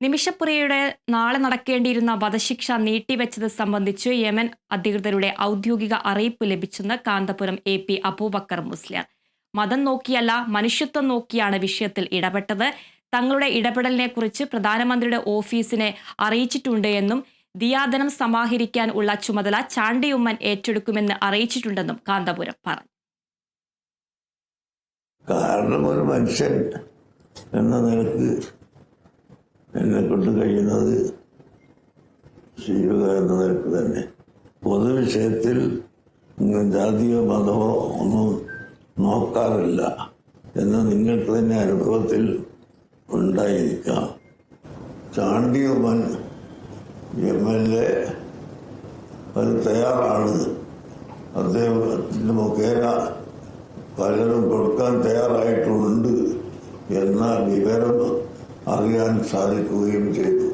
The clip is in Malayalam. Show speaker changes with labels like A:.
A: നിമിഷപ്രിയയുടെ നാളെ നടക്കേണ്ടിയിരുന്ന വധശിക്ഷ നീട്ടിവെച്ചത് സംബന്ധിച്ച് യമൻ അധികൃതരുടെ ഔദ്യോഗിക അറിയിപ്പ് ലഭിച്ചെന്ന് കാന്തപുരം എ പി അബൂബക്കർ മുസ്ലിയാർ. മതം നോക്കിയല്ല മനുഷ്യത്വം നോക്കിയാണ് വിഷയത്തിൽ ഇടപെട്ടത്. തങ്ങളുടെ ഇടപെടലിനെ കുറിച്ച് പ്രധാനമന്ത്രിയുടെ ഓഫീസിനെ അറിയിച്ചിട്ടുണ്ട് എന്നും ദിയാദനം സമാഹരിക്കാൻ ഉള്ള ചുമതല ചാണ്ടിയുമ്മൻ ഏറ്റെടുക്കുമെന്ന് അറിയിച്ചിട്ടുണ്ടെന്നും കാന്തപുരം പറഞ്ഞു.
B: കാരണം ഒരു മനുഷ്യൻ എന്ന നിലയ്ക്ക് എന്നെ കൊണ്ട് കഴിയുന്നത് ചെയ്യുക എന്ന നിലയ്ക്ക് തന്നെ. പൊതുവിഷയത്തിൽ വിഷയത്തിൽ ജാതിയോ മതമോ ഒന്നും നോക്കാറില്ല എന്ന് നിങ്ങൾക്ക് തന്നെ അനുഭവത്തിൽ ഉണ്ടായിരിക്കാം. ചാണ്ടിയമ്മൻ എം എൽ എ അത് തയ്യാറാണ്. അദ്ദേഹത്തിന്റെ മുഖേന പലരും കൊടുക്കാൻ തയ്യാറായിട്ടുണ്ട് എന്ന വിവരം അറിയാൻ സാധിക്കുകയും ചെയ്തു.